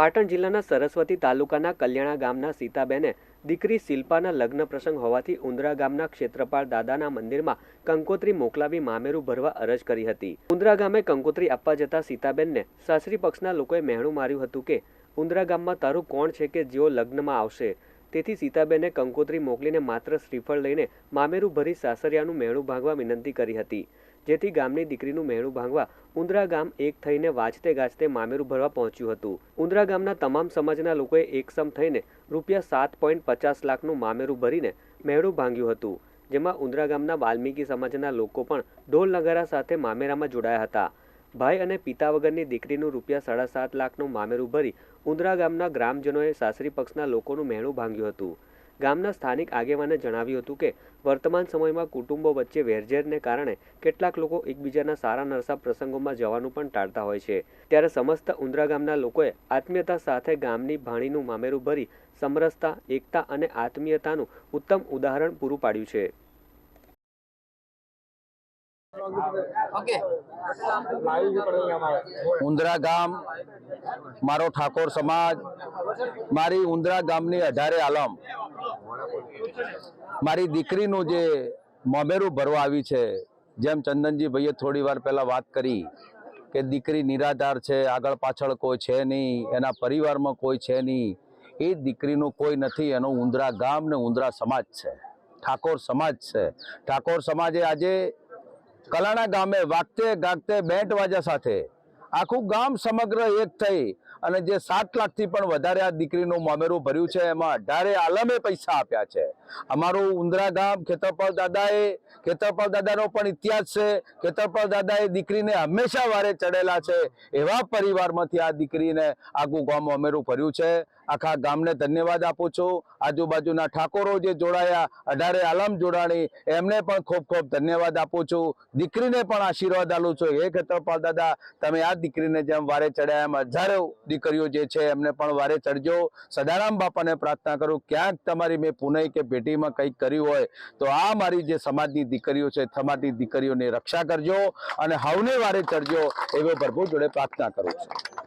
પાટણ જિલ્લાના સરસ્વતી તાલુકાના કલ્યાણા ગામના સીતાબેને દીકરી શિલ્પાના લગ્ન પ્રસંગ હોવાથી ઉંદરા ગામના ક્ષેત્રપાળ દાદાના મંદિરમાં કંકોત્રી મોકલાવી મામેરું ભરવા અરજ કરી હતી. ઉંદરા ગામે કંકોત્રી આપવા જતા સીતાબેનને સાસરી પક્ષના લોકોએ મહેણું માર્યું હતું કે, ઉંદરા ગામમાં તારું કોણ છે કે જેઓ લગ્નમાં આવશે? તેથી સીતાબેને કંકોત્રી મોકલીને માત્ર શ્રીફળ લઈને મામેરું ભરી સાસરિયાનું મહેણું ભાંગવા વિનંતી કરી હતી. જેથી ગામની દીકરીનું મહેણું ભાંગવા ઉંદરા ગામ એક થઈને વાંચતે ગાજતે મામેરું ભરવા પહોંચ્યું હતું. ઉંદરા ગામના તમામ સમાજના લોકોએ એકસમ થઈને રૂપિયા સાત પોઈન્ટ પચાસ લાખનું મામેરું ભરીને મહેણું ભાંગ્યું હતું. જેમાં ઉંદરા ગામના વાલ્મીકી સમાજના લોકો પણ ઢોલ નગારા સાથે મામેરામાં જોડાયા હતા. ભાઈ અને પિતા વગરની દીકરીનું રૂપિયા સાડા સાત લાખનું મામેરું ભરી ઉંદરા ગામના ગ્રામજનોએ સાસરી પક્ષના લોકોનું મહેણું ભાંગ્યું હતું. ગામના સ્થાનિક આગેવાને જણાવ્યું હતું કે, વર્તમાન સમયમાં કુટુંબો વચ્ચે વેરઝેરને કારણે કેટલાક લોકો એકબીજાના સારા નરસા પ્રસંગોમાં જવાનું પણ ટાળતા હોય છે. ત્યારે સમસ્ત ઉંદરા ગામના લોકોએ આત્મીયતા સાથે ગામની ભાણીનું મામેરું ભરી સમરસતા, એકતા અને આત્મીયતાનું ઉત્તમ ઉદાહરણ પૂરું પાડ્યું છે. ઉંદરા ગામ, મારો ઠાકોર સમાજ, મારી ઉંદરા ગામની અઢારે આલમ. મારી દીકરીનું જે મોમેરું ભરવા આવી છે, જેમ ચંદનજી ભાઈએ થોડી વાર પહેલાં વાત કરી કે દીકરી નિરાધાર છે, આગળ પાછળ કોઈ છે નહીં, એના પરિવારમાં કોઈ છે નહીં, એ દીકરીનું કોઈ નથી, એનો ઉંદરા ગામ ને ઉંદરા સમાજ છે. ઠાકોર સમાજ છે. ઠાકોર સમાજે આજે કલાણા ગામે વાગતે ગાગતે બેન્ટ વાજા સાથે આખું ગામ સમગ્ર એક થઈ અને જે સાત લાખથી પણ વધારે આ દીકરીનું મામેરું ભર્યું છે, એમાં અઢારે આલમે પૈસા આપ્યા છે. અમારું ઉંદરા ગામ ખેતરપાલ દાદાએ, ખેતરપાલ દાદાનો પણ ઇતિહાસ છે. ખેતરપાલ દાદાએ દીકરીને હંમેશા વારે ચડેલા છે. એવા પરિવારમાંથી આ દીકરીને આખું ગામ મામેરું ભર્યું છે. આખા ગામને ધન્યવાદ આપું છું. આજુબાજુના ઠાકોરો જે જોડાયા, અઢારે આલમ જોડાણી, એમને પણ ખૂબ ખૂબ ધન્યવાદ આપું છું. દીકરીને પણ આશીર્વાદ આલું છું. હે ખેતરપાલ દાદા, તમે આ દીકરીને જેમ વારે ચડ્યા એમ હજારો દીકરીઓ જે છે, એમને પણ વારે ચડજો. સદારામ બાપાને પ્રાર્થના કરું, ક્યાંક તમારી મેં પુનઃ કે પેઢીમાં કંઈક કર્યું હોય, તો આ મારી જે સમાજની દીકરીઓ છે, સમાજની દીકરીઓની રક્ષા કરજો અને હવને વારે ચડજો, એવો પ્રભુ જોડે પ્રાર્થના કરું છું.